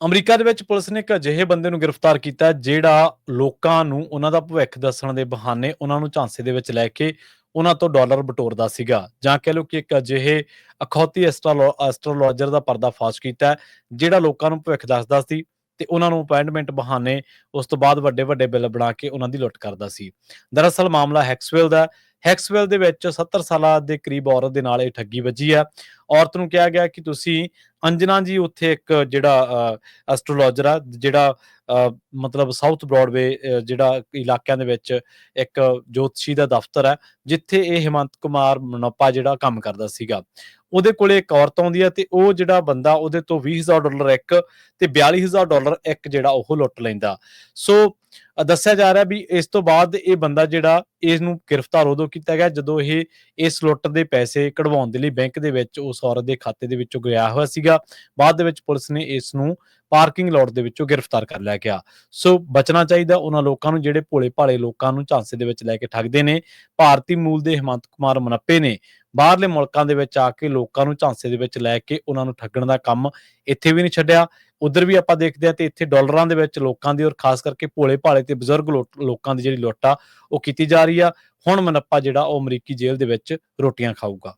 America ਦੇ ਵਿੱਚ police ਨੇ ਇੱਕ ਅਜਿਹੇ ਬੰਦੇ ਨੂੰ ਗ੍ਰਿਫਤਾਰ ਕੀਤਾ ਜਿਹੜਾ ਲੋਕਾਂ ਨੂੰ ਉਹਨਾਂ ਦਾ ਭਵਿੱਖ ਦੱਸਣ ਦੇ ਬਹਾਨੇ ਉਹਨਾਂ ਨੂੰ ਝਾਂਸੇ ਦੇ ਵਿੱਚ ਲੈ ਕੇ ਉਹਨਾਂ ਤੋਂ ਡਾਲਰ ਬਟੋਰਦਾ ਸੀਗਾ। ਜਾਂ ਕਹਿ ਲਓ ਕਿ ਇੱਕ ਅਜਿਹੇ ਅਖੌਤੀ ਐਸਟ੍ਰੋਲੋ, ਐਸਟ੍ਰੋਲੋਜਰ ਦਾ ਪਰਦਾਫਾਸ਼ ਕੀਤਾ ਜਿਹੜਾ ਲੋਕਾਂ ਨੂੰ ਭਵਿੱਖ ਦੱਸਦਾ ਸੀ ਤੇ ਉਹਨਾਂ ਨੂੰ ਅਪਾਇੰਟਮੈਂਟ ਬਹਾਨੇ ਉਸ ਤੋਂ ਬਾਅਦ ਵੱਡੇ ਵੱਡੇ ਬਿੱਲ ਬਣਾ ਕੇ ਉਹਨਾਂ ਦੀ ਲੁੱਟ ਕਰਦਾ ਸੀ। ਦਰਅਸਲ ਮਾਮਲਾ ਹੈਕਸਵੈਲ ਦਾ ਹੈਕਸਵੈਲ ਦੇ ਵਿੱਚ 70 ਸਾਲਾਂ ਦੇ ਕਰੀਬ ਔਰਤ ਦੇ ਨਾਲ ਇਹ ਠੱਗੀ ਵੱਜੀ ਆ ਔਰਤ ਨੂੰ ਕਿਹਾ ਗਿਆ ਕਿ ਤੁਸੀਂ ਅੰਜਨਾ ਜੀ ਉੱਥੇ ਇੱਕ ਜਿਹੜਾ ਐਸਟ੍ਰੋਲੋਜਰ ਆ ਜਿਹੜਾ ਅ, ਮਤਲਬ ਸਾਊਥ ਬ੍ਰੌਡਵੇ ਜਿਹੜਾ ਇਲਾਕਿਆਂ ਦੇ ਵਿੱਚ ਇੱਕ ਜੋਤਸ਼ੀ ਦਾ ਦਫ਼ਤਰ ਹੈ ਜਿੱਥੇ ਇਹ ਹਿਮੰਤ ਕੁਮਾਰ ਮਨੋਪਾ ਜਿਹੜਾ ਕੰਮ ਕਰਦਾ ਸੀਗਾ। ਉਹਦੇ ਕੋਲੇ ਇੱਕ ਔਰਤ ਆਉਂਦੀ ਹੈ ਤੇ ਉਹ ਜਿਹੜਾ ਬੰਦਾ ਉਹਦੇ ਤੋਂ 20000 ਡਾਲਰ ਇੱਕ ਤੇ 42000 ਡਾਲਰ ਇੱਕ ਜਿਹੜਾ ਉਹ ਲੁੱਟ ਲੈਂਦਾ। ਸੋ ਦੱਸਿਆ ਜਾ ਰਿਹਾ ਵੀ ਇਸ ਤੋਂ ਬਾਅਦ ਇਹ ਬੰਦਾ ਜਿਹੜਾ ਇਸ ਨੂੰ ਗ੍ਰਿਫਤਾਰ ਉਦੋਂ ਕੀਤਾ ਗਿਆ ਜਦੋਂ ਇਹ ਇਸ ਲੁੱਟ ਦੇ ਪੈਸੇ ਕਢਵਾਉਣ ਦੇ ਲਈ ਬੈਂਕ ਦੇ ਵਿੱਚ ਉਸ ਔਰਤ ਦੇ ਖਾਤੇ ਦੇ ਵਿੱਚੋਂ ਗਿਆ ਹੋਇਆ ਸੀਗਾ। ਬਾਅਦ ਦੇ ਵਿੱਚ ਪੁਲਿਸ ਨੇ ਇਸ ਨੂੰ ਪਾਰਕਿੰਗ ਲੋਟ ਦੇ ਵਿੱਚੋਂ ਗ੍ਰਿਫਤਾਰ ਕਰ ਲਿਆ ਗਿਆ। ਸੋ ਬਚਣਾ ਚਾਹੀਦਾ ਉਹਨਾਂ ਲੋਕਾਂ ਨੂੰ ਜਿਹੜੇ ਭੋਲੇ ਭਾਲੇ ਲੋਕਾਂ ਨੂੰ ਝਾਂਸੇ ਦੇ ਵਿੱਚ ਲੈ ਕੇ ਠੱਗਦੇ ਨੇ। ਭਾਰਤੀ ਮੂਲ ਦੇ ਹਿਮੰਤ ਕੁਮਾਰ ਮਨੱਪੇ ਨੇ ਬਾਹਰਲੇ ਮੁਲਕਾਂ ਦੇ ਵਿੱਚ ਆ ਕੇ ਲੋਕਾਂ ਨੂੰ ਝਾਂਸੇ ਦੇ ਵਿੱਚ ਲੈ ਕੇ ਉਹਨਾਂ ਨੂੰ ਠੱਗਣ ਦਾ ਕੰਮ ਇੱਥੇ ਵੀ ਨਹੀਂ ਛੱਡਿਆ। ਉਧਰ ਵੀ ਆਪਾਂ ਦੇਖਦੇ ਆ ਤੇ ਇੱਥੇ ਡਾਲਰਾਂ ਦੇ ਵਿੱਚ ਲੋਕਾਂ ਦੀ ਔਰ ਖਾਸ ਕਰਕੇ ਭੋਲੇ ਭਾਲੇ ਤੇ ਬਜ਼ੁਰਗ ਲੋਕਾਂ ਦੀ ਜਿਹੜੀ ਲੁੱਟ ਆ, ਉਹ ਕੀਤੀ ਜਾ ਰਹੀ ਆ। ਹੁਣ ਮਨੱਪਾ ਜਿਹੜਾ ਉਹ ਅਮਰੀਕੀ ਜੇਲ੍ਹ ਦੇ ਵਿੱਚ ਰੋਟੀਆਂ ਖਾਊਗਾ।